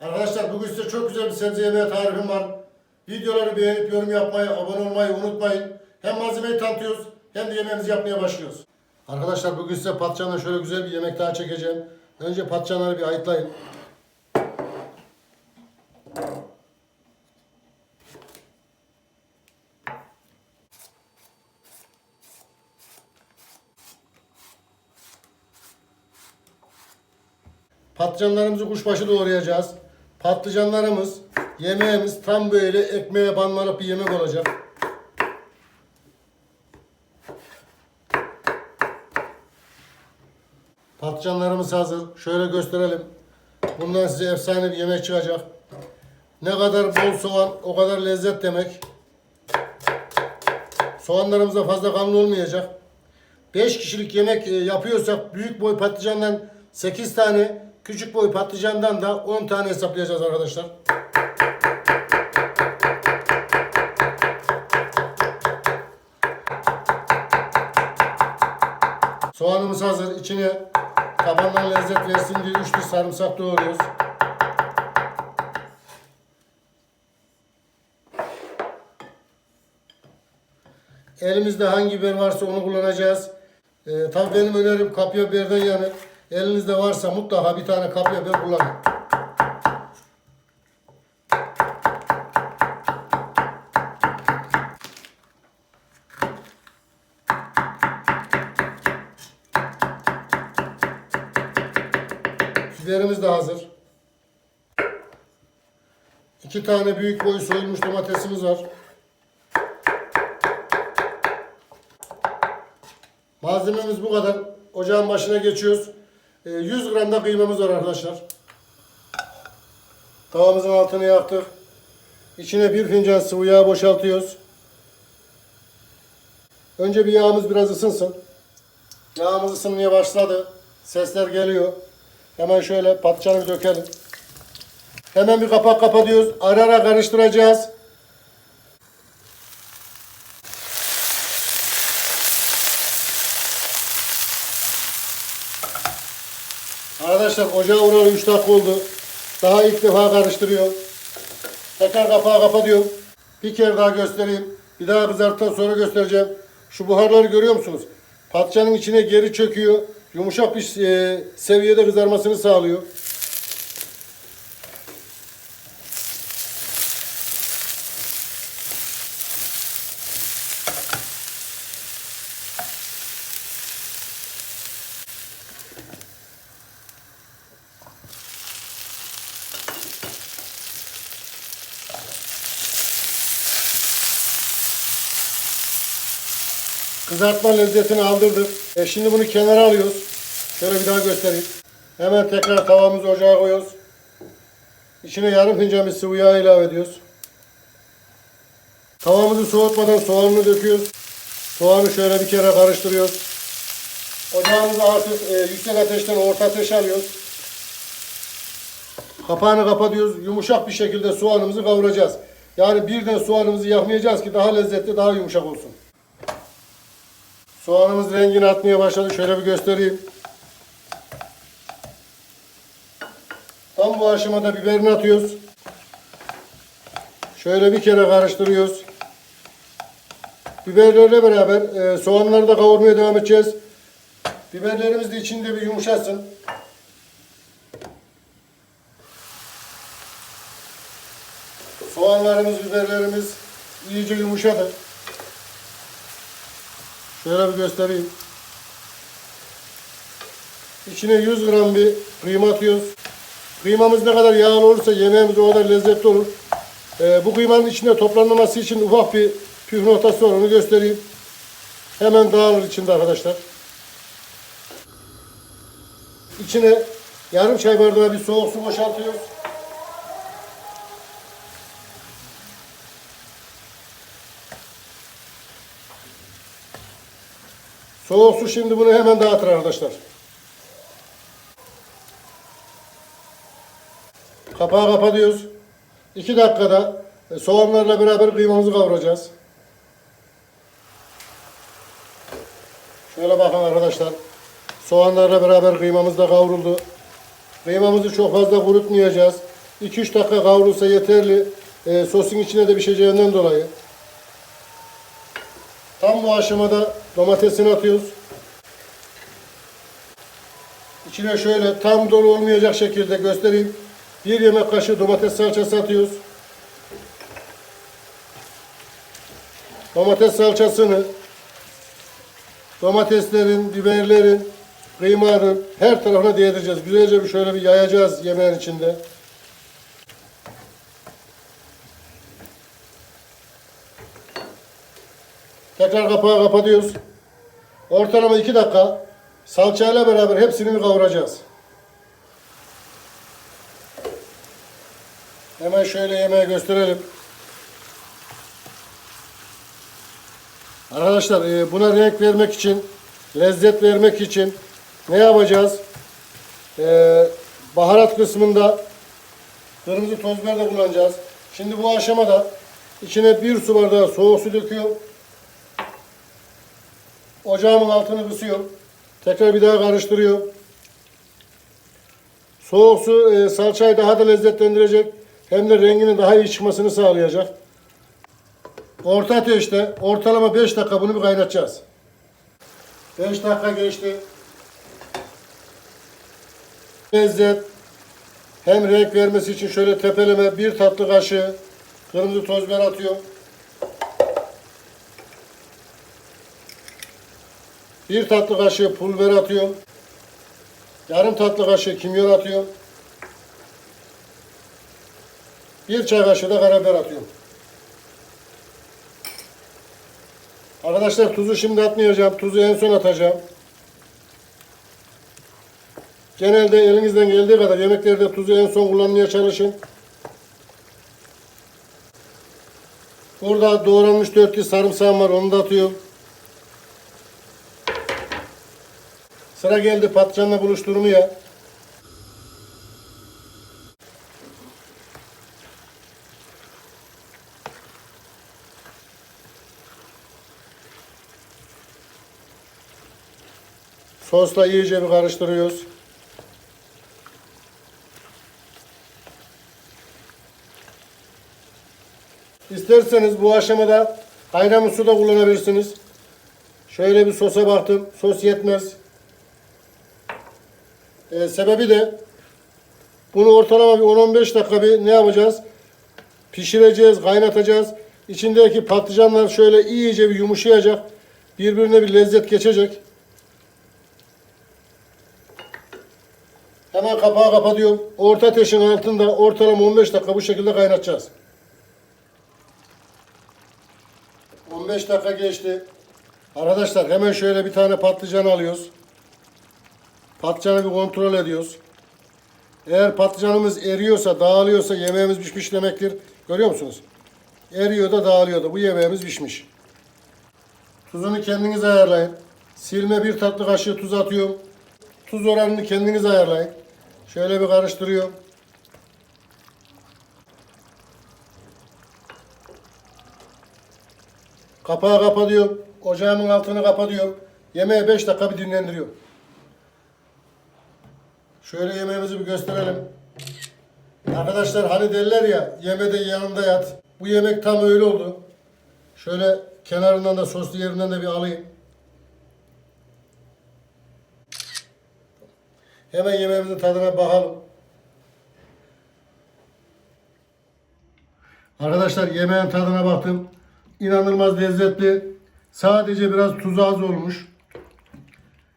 Arkadaşlar bugün size çok güzel bir sebze yemeği tarifim var. Videoları beğenip yorum yapmayı, abone olmayı unutmayın. Hem malzemeyi tanıtıyoruz hem de yemeğimizi yapmaya başlıyoruz. Arkadaşlar bugün size patlıcanla şöyle güzel bir yemek daha çekeceğim. Önce patlıcanları bir ayıtlayın. Patlıcanlarımızı kuşbaşı doğrayacağız. Patlıcanlarımız, yemeğimiz tam böyle ekmeğe banlanıp bir yemek olacak. Patlıcanlarımız hazır. Şöyle gösterelim. Bundan size efsane bir yemek çıkacak. Ne kadar bol soğan o kadar lezzet demek. Soğanlarımız da fazla kanlı olmayacak. 5 kişilik yemek e, yapıyorsak büyük boy patlıcandan 8 tane, küçük boy patlıcandan da 10 tane hesaplayacağız arkadaşlar. Soğanımız hazır. İçine tabandan lezzet versin diye 3 diş sarımsak doğruyoruz. Elimizde hangi biber varsa onu kullanacağız. Ee, tabii benim önerim kapya biberden yani. Elinizde varsa mutlaka bir tane kapya biber kullanın. Biberimiz de hazır. İki tane büyük boy soyulmuş domatesimiz var. Malzememiz bu kadar. Ocağın başına geçiyoruz. Ee, 100 gram da kıymamız var arkadaşlar. Tavamızın altını yaktık. İçine bir fincan sıvı yağ boşaltıyoruz. Önce bir yağımız biraz ısınsın. Yağımız ısınmaya başladı. Sesler geliyor. Hemen şöyle patlıcanı dökelim. Hemen bir kapak kapatıyoruz. Ara ara karıştıracağız. Arkadaşlar ocağa vuralı 3 dakika oldu. Daha ilk defa karıştırıyor. Tekrar kapağı kapatıyorum. Bir kere daha göstereyim. Bir daha kızarttıktan sonra göstereceğim. Şu buharları görüyor musunuz? Patlıcanın içine geri çöküyor. Yumuşak bir e, seviyede kızarmasını sağlıyor. Kızartma lezzetini aldırdık. E şimdi bunu kenara alıyoruz. Şöyle bir daha göstereyim. Hemen tekrar tavamızı ocağa koyuyoruz. İçine yarım fincan bir sıvı yağ ilave ediyoruz. Tavamızı soğutmadan soğanını döküyoruz. Soğanı şöyle bir kere karıştırıyoruz. Ocağımızı artık e, yüksek ateşten orta ateşe alıyoruz. Kapağını kapatıyoruz. Yumuşak bir şekilde soğanımızı kavuracağız. Yani birden soğanımızı yakmayacağız ki daha lezzetli, daha yumuşak olsun. Soğanımız rengini atmaya başladı. Şöyle bir göstereyim. Tam bu aşamada biberini atıyoruz. Şöyle bir kere karıştırıyoruz. Biberlerle beraber e, soğanları da kavurmaya devam edeceğiz. Biberlerimiz de içinde bir yumuşasın. Soğanlarımız, biberlerimiz iyice yumuşadı. Şöyle bir göstereyim. İçine 100 gram bir kıyma atıyoruz. Kıymamız ne kadar yağlı olursa yemeğimiz o kadar lezzetli olur. Ee, bu kıymanın içinde toplanmaması için ufak bir püf noktası var onu göstereyim. Hemen dağılır içinde arkadaşlar. İçine yarım çay bardağı bir soğuk su boşaltıyoruz. Soğuk su şimdi bunu hemen dağıtır arkadaşlar. Kapağı kapatıyoruz. 2 dakikada e, soğanlarla beraber kıymamızı kavuracağız. Şöyle bakın arkadaşlar. Soğanlarla beraber kıymamız da kavruldu. Kıymamızı çok fazla kurutmayacağız. 2-3 dakika kavrulsa yeterli. E, sosun içine de pişeceğinden dolayı. Tam bu aşamada domatesini atıyoruz. İçine şöyle tam dolu olmayacak şekilde göstereyim. Bir yemek kaşığı domates salçası atıyoruz. Domates salçasını domateslerin, biberlerin, kıymanın her tarafına değdireceğiz. Güzelce bir şöyle bir yayacağız yemeğin içinde. Tekrar kapağı kapatıyoruz. Ortalama 2 dakika salçayla beraber hepsini kavuracağız. Hemen şöyle yemeği gösterelim. Arkadaşlar e, buna renk vermek için, lezzet vermek için ne yapacağız? E, baharat kısmında kırmızı toz biber de kullanacağız. Şimdi bu aşamada içine bir su bardağı soğuk su döküyorum. Ocağımın altını kısıyorum. Tekrar bir daha karıştırıyorum. Soğuk su e, salçayı daha da lezzetlendirecek. Hem de renginin daha iyi çıkmasını sağlayacak. Orta ateşte ortalama 5 dakika bunu bir kaynatacağız. 5 dakika geçti. Lezzet hem renk vermesi için şöyle tepeleme bir tatlı kaşığı kırmızı toz biber atıyorum. Bir tatlı kaşığı pul biber atıyorum. Yarım tatlı kaşığı kimyon atıyorum. Bir çay kaşığı da karabiber atıyorum. Arkadaşlar tuzu şimdi atmayacağım. Tuzu en son atacağım. Genelde elinizden geldiği kadar yemeklerde tuzu en son kullanmaya çalışın. Burada doğranmış 4 diş sarımsağım var. Onu da atıyorum. Sıra geldi patlıcanla buluşturmaya. Sosla iyice bir karıştırıyoruz. İsterseniz bu aşamada kaynamış su da kullanabilirsiniz. Şöyle bir sosa baktım. Sos yetmez. Ee, sebebi de bunu ortalama bir 10-15 dakika bir ne yapacağız? Pişireceğiz, kaynatacağız. İçindeki patlıcanlar şöyle iyice bir yumuşayacak. Birbirine bir lezzet geçecek. Hemen kapağı kapatıyorum. Orta ateşin altında ortalama 15 dakika bu şekilde kaynatacağız. 15 dakika geçti. Arkadaşlar hemen şöyle bir tane patlıcan alıyoruz. Patlıcanı bir kontrol ediyoruz. Eğer patlıcanımız eriyorsa, dağılıyorsa yemeğimiz pişmiş demektir. Görüyor musunuz? Eriyor da dağılıyor da. Bu yemeğimiz pişmiş. Tuzunu kendiniz ayarlayın. Silme bir tatlı kaşığı tuz atıyorum. Tuz oranını kendiniz ayarlayın. Şöyle bir karıştırıyorum. Kapağı kapatıyorum. Ocağımın altını kapatıyorum. Yemeği 5 dakika bir dinlendiriyorum. Şöyle yemeğimizi bir gösterelim. Arkadaşlar hani derler ya yemede yanında yat. Bu yemek tam öyle oldu. Şöyle kenarından da soslu yerinden de bir alayım. Hemen yemeğimizin tadına bakalım. Arkadaşlar yemeğin tadına baktım. İnanılmaz lezzetli. Sadece biraz tuzu az olmuş.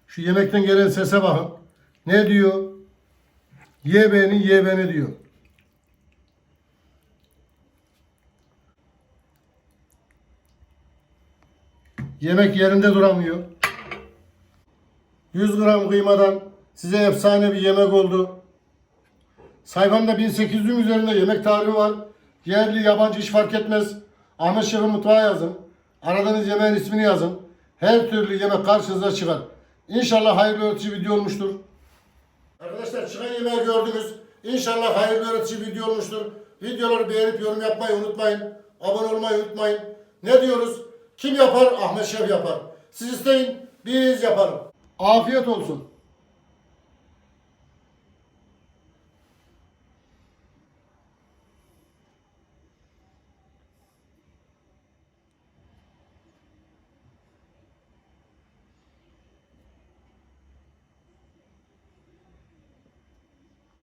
Şu yemekten gelen sese bakın. Ne diyor? Ye beni, ye beni diyor. Yemek yerinde duramıyor. 100 gram kıymadan size efsane bir yemek oldu. Sayfamda 1800'ün üzerinde yemek tarifi var. Yerli, yabancı hiç fark etmez. Ahmet Şef'in mutfağı yazın. Aradığınız yemeğin ismini yazın. Her türlü yemek karşınıza çıkar. İnşallah hayırlı öğretici video olmuştur. Arkadaşlar çıkan yemeği gördünüz. İnşallah hayırlı öğretici video olmuştur. Videoları beğenip yorum yapmayı unutmayın. Abone olmayı unutmayın. Ne diyoruz? Kim yapar? Ahmet Şef yapar. Siz isteyin, biz yaparım. Afiyet olsun.